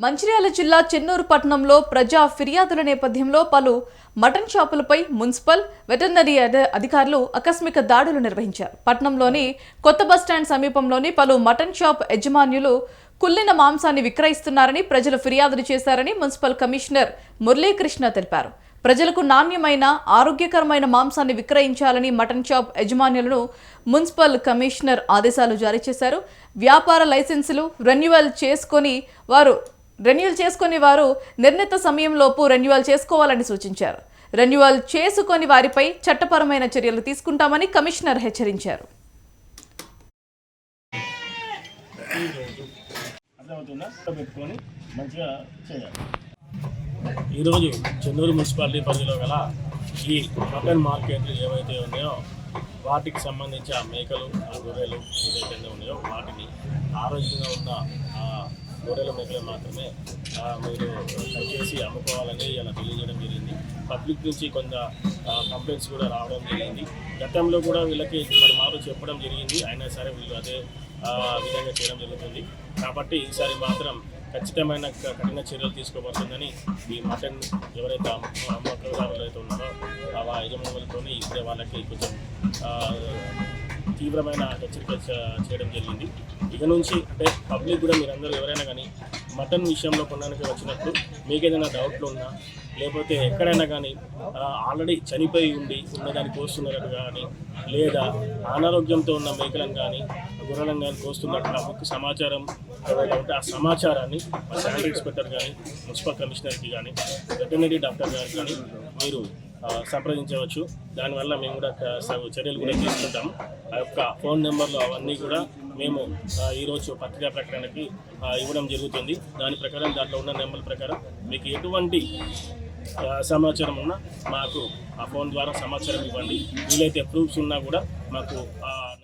మంచిర్యాల జిల్లా చెన్నూరు పట్టణంలో ప్రజా ఫిర్యాదుల నేపథ్యంలో పలు మటన్ షాపులపై మున్సిపల్ వెటర్నరీ అధ- అధికారులు ఆకస్మిక దాడులు నిర్వహించారు. పట్టణంలోని కొత్త బస్టాండ్ సమీపంలోని పలు మటన్ షాప్ యజమానులు కుళ్ళిన మాంసాన్ని విక్రయిస్తున్నారని ప్రజలు ఫిర్యాదులు చేశారని మున్సిపల్ కమిషనర్ మురళీకృష్ణ తెలిపారు. ప్రజలకు నాణ్యమైన ఆరోగ్యకరమైన మాంసాన్ని విక్రయించాలని మటన్ షాప్ యజమానులను మున్సిపల్ కమిషనర్ ఆదేశాలు జారీ చేశారు. వ్యాపార లైసెన్సులు రెన్యువల్ చేసుకొని వారు రెన్యువల్ చేసుకొని వారు నిర్ణీత సమయంలోపు రెన్యువల్ చేసుకోవాలని సూచించారు. రెన్యువల్ చేసుకొని వారిపై చట్టపరమైన చర్యలు తీసుకుంటామని కమిషనర్ హెచ్చరించారు. ఈరోజు చెన్నూరు మున్సిపాలిటీ పరిధిలో గల ఈ మటన్ మార్కెట్లు ఏవైతే ఉన్నాయో వాటికి సంబంధించి ఆ మేకలు ఆ గొర్రెలు ఏదైతే ఉన్నాయో వాటిని ఆరోగ్యంగా ఉన్న గొర్రెల మేకలు మాత్రమే మీరు చేసి అమ్ముకోవాలని ఇలా తెలియజేయడం జరిగింది. పబ్లిక్ నుంచి కొంత కంప్లైంట్స్ కూడా రావడం జరిగింది. గతంలో కూడా వీళ్ళకి మరి మారు చెప్పడం జరిగింది. అయినా సరే వీళ్ళు అదే విధంగా చేయడం జరుగుతుంది. కాబట్టి ఈసారి మాత్రం ఖచ్చితమైన కఠిన చర్యలు తీసుకోబడుతుందని ఈ మటన్ ఎవరైతే అమ్మకాలు ఎవరైతే ఉన్నారో ఆ యజమానులతో ఇప్పుడే వాళ్ళకి కొంచెం తీవ్రమైన హెచ్చరిక చేయడం జరిగింది. ఇక నుంచి అంటే పబ్లిక్ కూడా మీరందరూ ఎవరైనా కానీ మటన్ విషయంలో కొనడానికి వచ్చినప్పుడు మీకు ఏదైనా డౌట్లు ఉన్నా లేకపోతే ఎక్కడైనా కానీ ఆల్రెడీ చనిపోయి ఉండి ఉన్నదాన్ని కోస్తున్నట్టు కానీ లేదా అనారోగ్యంతో ఉన్న మేకలను కానీ గుర్రలను కానీ కోస్తున్నట్టు ముఖ్య సమాచారం ఉంటే ఆ సమాచారాన్ని మా శానిటరీ ఇన్స్పెక్టర్ కానీ మున్సిపల్ కమిషనర్కి కానీ వెటర్నరీ డాక్టర్ గారికి కానీ మీరు సంప్రదించవచ్చు. దానివల్ల మేము కూడా స- చర్యలు కూడా తీసుకుంటాం ఆ యొక్క ఫోన్ నెంబర్లు అవన్నీ కూడా మేము ఈరోజు పత్రికా ప్రకటనకి ఇవ్వడం జరుగుతుంది. దాని ప్రకారం దాంట్లో ఉన్న నెంబర్ ప్రకారం మీకు ఎటువంటి సమాచారం ఉన్నా మాకు ఆ ఫోన్ ద్వారా సమాచారం ఇవ్వండి. వీలైతే ప్రూఫ్స్ ఉన్నా కూడా మాకు ఆ